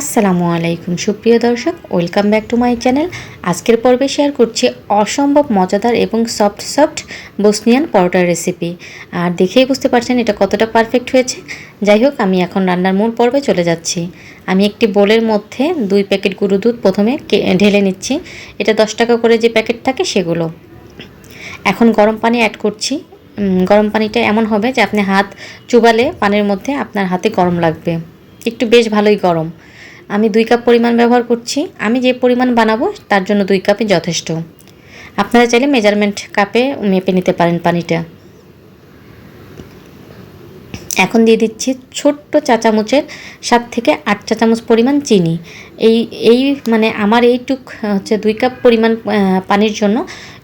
আসসালামু আলাইকুম সুপ্রিয় দর্শক, welcome back to my channel. আজকের পর্বে শেয়ার করছি অসম্ভব মজাদার এবং সফট সফট বসনিয়ান পরোটার রেসিপি আর দেখেই বুঝতে পারছেন এটা কতটা পারফেক্ট হয়েছে। যাই হোক, আমি এখন রান্নার মূল পর্বে চলে যাচ্ছি। আমি একটি বোলের মধ্যে দুই প্যাকেট গুঁড়ো দুধ প্রথমে ঢেলে নিচ্ছি। এটা দশ টাকা করে যে প্যাকেট থাকে সেগুলো। এখন গরম পানি অ্যাড করছি। গরম পানিটা এমন হবে যে আপনি হাত চুবালে পানির মধ্যে আপনার হাতে গরম লাগবে। একটু বেশ ভালোই গরম। আমি দুই কাপ পরিমাণ ব্যবহার করছি। আমি যে পরিমাণ বানাবো, তার জন্য দুই কাপই যথেষ্ট। আপনারা চাইলে মেজারমেন্ট কাপে মেপে নিতে পারেন পানিটা। এখন দিয়ে দিচ্ছি ছোট্ট চা চামচের সাত থেকে আট চা চামচ পরিমাণ চিনি। এই এই মানে আমার এইটুক হচ্ছে দুই কাপ পরিমাণ পানির জন্য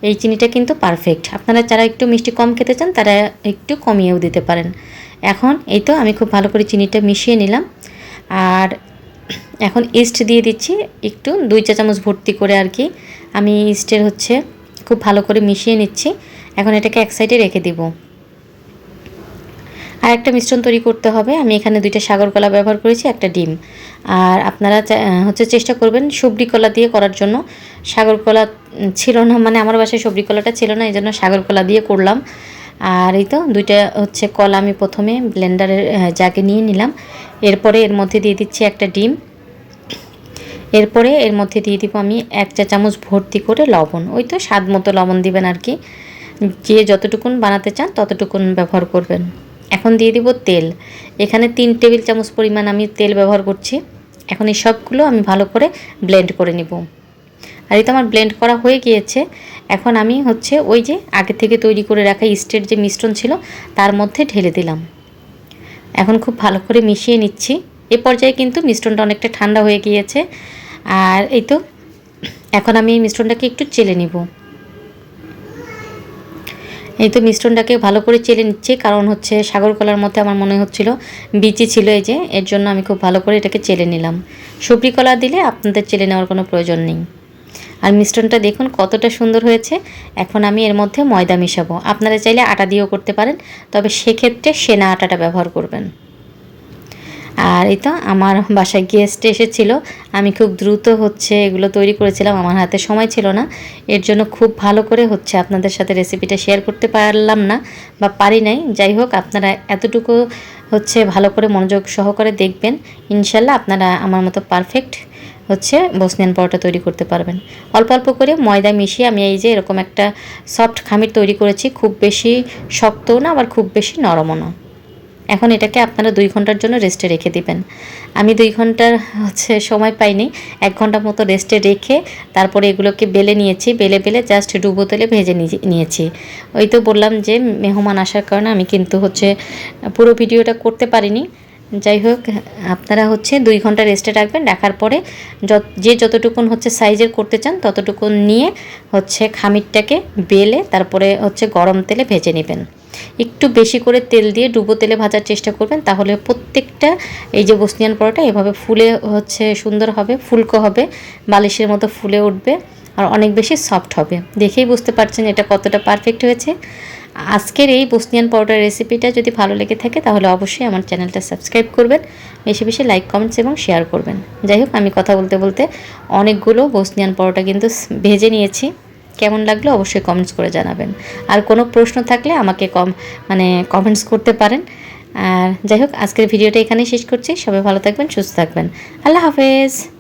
এই চিনিটা কিন্তু পারফেক্ট আপনারা যারা একটু মিষ্টি কম খেতে চান, তারা একটু কমিয়েও দিতে পারেন। এখন এই তো আমি খুব ভালো করে চিনিটা মিশিয়ে নিলাম। আর এখন ইস্ট দিয়ে দিচ্ছি, একটু দুই চা চামচ ভর্তি করে আর কি। আমি ইস্টের হচ্ছে খুব ভালো করে মিশিয়ে নিচ্ছি। এখন এটাকে এক সাইডে রেখে দিব। আর একটা মিশ্রণ তৈরি করতে হবে। আমি এখানে দুইটা সাগর কলা ব্যবহার করেছি, একটা ডিম। আর আপনারা হচ্ছে চেষ্টা করবেন সবরি কলা দিয়ে করার জন্য। সাগর কলা ছিল না মানে আমার বাসায় সবরি কলাটা ছিল না এই জন্য সাগর কলা দিয়ে করলাম। আর এই তো দুইটা হচ্ছে কলা আমি প্রথমে ব্লেন্ডারের জাগে নিয়ে নিলাম। এরপরে এর মধ্যে দিয়ে দিচ্ছি একটা ডিম। এরপরে এর মধ্যে দিয়ে দিব আমি এক চা চামচ ভর্তি করে লবণ। ওই তো স্বাদ মতো লবণ দিবেন আর কি। যে যতটুকুন বানাতে চান ততটুকুন ব্যবহার করবেন। এখন দিয়ে দিব তেল। এখানে তিন টেবিল চামচ পরিমাণ আমি তেল ব্যবহার করছি। এখন এই সবগুলো আমি ভালো করে ব্লেন্ড করে নিব। আর এই তো আমার ব্লেন্ড করা হয়ে গিয়েছে। এখন আমি হচ্ছে ওই যে আগে থেকে তৈরি করে রাখা ইস্টের যে মিশ্রণ ছিল, তার মধ্যে ঢেলে দিলাম। এখন খুব ভালো করে মিশিয়ে নিচ্ছি। এ পর্যায়ে কিন্তু মিশ্রণটা অনেকটা ঠান্ডা হয়ে গিয়েছে। আর এই তো, এখন আমি এই মিশ্রণটাকে একটু চেলে নিব। এই তো মিশ্রণটাকে ভালো করে চেলে নিচ্ছি, কারণ হচ্ছে সাগর কলার মধ্যে আমার মনে হচ্ছিল বিচি ছিল এই যে, এর জন্য আমি খুব ভালো করে এটাকে চেলে নিলাম। সবরি কলা দিলে আপনাদের চেলে নেওয়ার কোনো প্রয়োজন নেই। আর মিশ্রণটা দেখুন কতটা সুন্দর হয়েছে। এখন আমি এর মধ্যে ময়দা মিশাবো। আপনারা চাইলে আটা দিয়েও করতে পারেন, তবে সেক্ষেত্রে সেনা আটাটা ব্যবহার করবেন। আর এই তো আমার বাসায় গেস্ট এসেছিল। আমি খুব দ্রুত হচ্ছে এগুলো তৈরি করেছিলাম, আমার হাতে সময় ছিল না। এর জন্য খুব ভালো করে হচ্ছে আপনাদের সাথে রেসিপিটা শেয়ার করতে পারলাম না বা পারি নাই। যাই হোক, আপনারা এতটুকু হচ্ছে ভালো করে মনোযোগ সহকারে দেখবেন। ইনশাল্লাহ আপনারা আমার মতো পারফেক্ট হচ্ছে বসনিয়ান পরোটা তৈরি করতে পারবেন। অল্প অল্প করে ময়দা মিশিয়ে আমি এই যে এরকম একটা সফট খামির তৈরি করেছি, খুব বেশি শক্তও না, আবার খুব বেশি নরমও না। এখন এটাকে আপনারা দুই ঘণ্টার জন্য রেস্টে রেখে দিবেন। আমি দুই ঘণ্টার হচ্ছে সময় পাইনি, এক ঘণ্টা মতো রেস্টে রেখে তারপরে এগুলোকে বেলে নিয়েছি, বেলে বেলে জাস্ট ডুবো তেলে ভেজে নিয়ে- নিয়েছি। ওই তো বললাম যে মেহমান আসার কারণে আমি কিন্তু হচ্ছে পুরো ভিডিওটা করতে পারিনি। যাই হোক আপনারা হচ্ছে দুই ঘণ্টা রেস্টে রাখবেন। রাখার পরে যে যতটুকুন হচ্ছে সাইজের করতে চান, ততটুকুন নিয়ে হচ্ছে খামিরটাকে বেলে তারপরে হচ্ছে গরম তেলে ভেজে নেবেন। একটু বেশি করে তেল দিয়ে ডুবো তেলে ভাজার চেষ্টা করবেন, তাহলে প্রত্যেকটা এই যে বসনিয়ান পরোটা, এভাবে ফুলে হচ্ছে সুন্দর হবে, ফুলকো হবে, বালিশের মতো ফুলে উঠবে, আর অনেক বেশি সফট হবে। দেখেই বুঝতে পারছেন এটা কতটা পারফেক্ট হয়েছে। আজকের এই বসনিয়ান পরোটার রেসিপিটা যদি ভালো লেগে থাকে, তাহলে অবশ্যই আমার চ্যানেলটা সাবস্ক্রাইব করবেন। বেশি বেশি লাইক কমেন্টস এবং শেয়ার করবেন। যাই হোক, আমি কথা বলতে বলতে অনেকগুলো বসনিয়ান পরোটা কিন্তু ভেজে নিয়েছি। কেমন লাগল অবশ্যই কমেন্টস করে জানাবেন। আর কোনো প্রশ্ন থাকলে আমাকে কম মানে কমেন্টস করতে পারেন। আর যাই হোক, আজকের ভিডিওটা এখানেই শেষ করছি। সবাই ভালো থাকবেন, সুস্থ থাকবেন। আল্লাহ হাফেজ!